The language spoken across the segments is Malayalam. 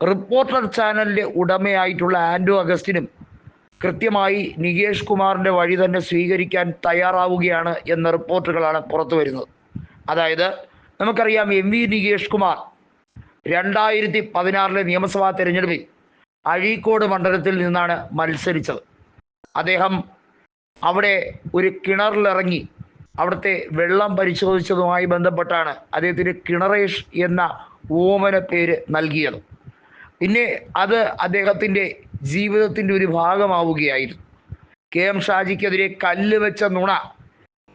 റിപ്പോർട്ടർ ചാനലിന്റെ ഉടമയായിട്ടുള്ള ആൻഡോ അഗസ്റ്റിനും കൃത്യമായി നികേഷ് കുമാറിന്റെ വഴി തന്നെ സ്വീകരിക്കാൻ തയ്യാറാവുകയാണ് എന്ന റിപ്പോർട്ടുകളാണ് പുറത്തു വരുന്നത്. അതായത് നമുക്കറിയാം എം വി നികേഷ് കുമാർ രണ്ടായിരത്തി പതിനാറിലെ നിയമസഭാ തെരഞ്ഞെടുപ്പിൽ അഴീക്കോട് മണ്ഡലത്തിൽ നിന്നാണ് മത്സരിച്ചത്. അദ്ദേഹം അവിടെ ഒരു കിണറിലിറങ്ങി അവിടുത്തെ വെള്ളം പരിശോധിച്ചതുമായി ബന്ധപ്പെട്ടാണ് അദ്ദേഹത്തിന് കിണറേഷ് എന്ന ഓമന പേര് നൽകിയത്. പിന്നെ അത് അദ്ദേഹത്തിന്റെ ജീവിതത്തിന്റെ ഒരു ഭാഗമാവുകയായിരുന്നു. കെ എം ഷാജിക്കെതിരെ കല്ല് വെച്ച നുണ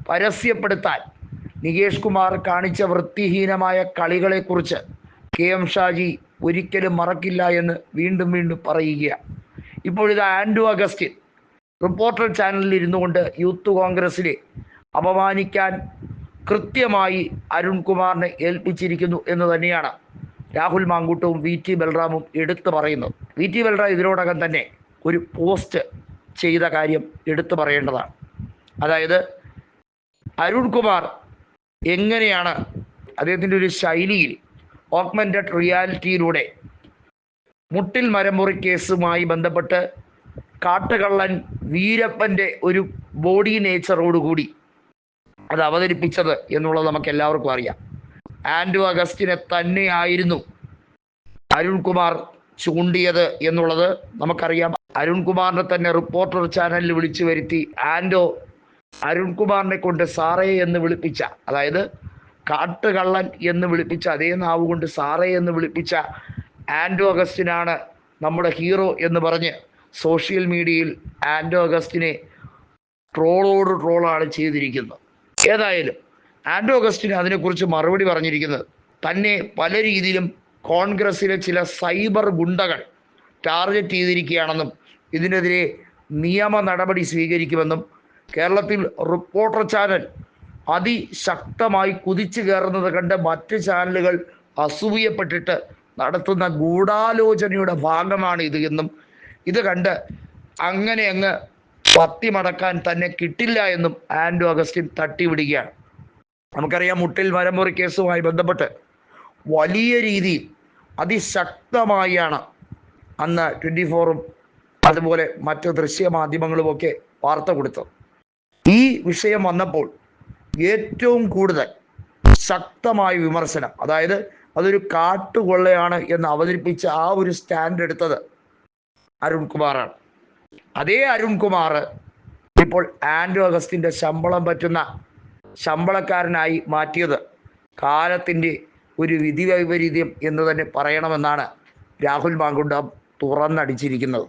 പരസ്യപ്പെടുത്താൻ നികേഷ് കുമാർ കാണിച്ച വൃത്തിഹീനമായ കളികളെക്കുറിച്ച് കെ എം ഷാജി ഒരിക്കലും മറക്കില്ല എന്ന് വീണ്ടും വീണ്ടും പറയുകയാണ്. ഇപ്പോഴിത് ആൻഡു അഗസ്റ്റിൻ റിപ്പോർട്ടർ ചാനലിൽ ഇരുന്നു കൊണ്ട് യൂത്ത് കോൺഗ്രസിനെ അപമാനിക്കാൻ കൃത്യമായി അരുൺകുമാറിനെ ഏൽപ്പിച്ചിരിക്കുന്നു എന്ന് തന്നെയാണ് രാഹുൽ മാങ്കൂട്ടവും വി ടി ബൽറാമും എടുത്തു പറയുന്നത് വി ടി ബൽറാം ഇതിനോടകം തന്നെ ഒരു പോസ്റ്റ് ചെയ്ത കാര്യം എടുത്തു പറയേണ്ടതാണ്. അതായത് അരുൺകുമാർ എങ്ങനെയാണ് അദ്ദേഹത്തിന്റെ ഒരു ശൈലിയിൽ ഓഗ്മെന്റഡ് റിയാലിറ്റിയിലൂടെ മുട്ടിൽ മരമുറി കേസുമായി ബന്ധപ്പെട്ട് കാട്ടുകള്ളൻ വീരപ്പന്റെ ഒരു ബോഡി നേച്ചറോടുകൂടി അത് അവതരിപ്പിച്ചത് എന്നുള്ളത് നമുക്ക് എല്ലാവർക്കും അറിയാം. ആൻഡ്രു അഗസ്റ്റിനെ തന്നെയായിരുന്നു അരുൺകുമാർ ചൂണ്ടിയത് എന്നുള്ളത് നമുക്കറിയാം. അരുൺകുമാറിനെ തന്നെ റിപ്പോർട്ടർ ചാനലിൽ വിളിച്ചു വരുത്തി ആൻഡോ അരുൺകുമാറിനെ കൊണ്ട് സാറേ എന്ന് വിളിപ്പിച്ച അതായത് കാട്ടുകള്ളൻ എന്ന് വിളിപ്പിച്ച അതേ നാവ് കൊണ്ട് സാറേ എന്ന് വിളിപ്പിച്ച ആൻഡോ അഗസ്റ്റിനാണ് നമ്മുടെ ഹീറോ എന്ന് പറഞ്ഞ് സോഷ്യൽ മീഡിയയിൽ ആൻഡോ അഗസ്റ്റിനെ ട്രോളോട് ട്രോളാണ് ചെയ്തിരിക്കുന്നത്. ഏതായാലും ആൻഡോ അഗസ്റ്റിന് അതിനെക്കുറിച്ച് മറുപടി പറഞ്ഞിരിക്കുന്നത് തന്നെ പല രീതിയിലും കോൺഗ്രസ്സിലെ ചില സൈബർ ഗുണ്ടകൾ ടാർഗറ്റ് ചെയ്തിരിക്കുകയാണെന്നും ഇതിനെതിരെ നിയമ നടപടി സ്വീകരിക്കുമെന്നും കേരളത്തിൽ റിപ്പോർട്ടർ ചാനൽ അതിശക്തമായി കുതിച്ചു കയറുന്നത് കണ്ട് മറ്റ് ചാനലുകൾ അസൂയപ്പെട്ടിട്ട് നടത്തുന്ന ഗൂഢാലോചനയുടെ ഭാഗമാണ് ഇത് എന്നും ഇത് കണ്ട് അങ്ങനെ അങ്ങ് പത്തി മടക്കാൻ തന്നെ കിട്ടില്ല എന്നും ആൻഡോ അഗസ്റ്റിൻ തട്ടിവിടുകയാണ്. നമുക്കറിയാം മുട്ടിൽ മരമുറി കേസുമായി ബന്ധപ്പെട്ട് വലിയ രീതിയിൽ അതിശക്തമായാണ് അന്ന് ട്വന്റി ഫോറും അതുപോലെ മറ്റ് മാധ്യമങ്ങളുമൊക്കെ വാർത്ത കൊടുത്തത്. ഈ വിഷയം വന്നപ്പോൾ ഏറ്റവും കൂടുതൽ ശക്തമായ വിമർശനം അതായത് അതൊരു കാട്ടുകൊള്ളയാണ് എന്ന് അവതരിപ്പിച്ച ആ ഒരു സ്റ്റാൻഡ് എടുത്തത് അരുൺകുമാറാണ്. അതേ അരുൺകുമാർ ഇപ്പോൾ ആൻഡ്രോ അഗസ്റ്റിന്റെ ശമ്പളം പറ്റുന്ന ശമ്പളക്കാരനായി മാറ്റിയത്. കാലത്തിന്റെ ഒരു വിധി വൈപരീത്യം എന്ന് തന്നെ പറയണമെന്നാണ് രാഹുൽ മാങ്കുണ്ടം തുറന്നടിച്ചിരിക്കുന്നത്.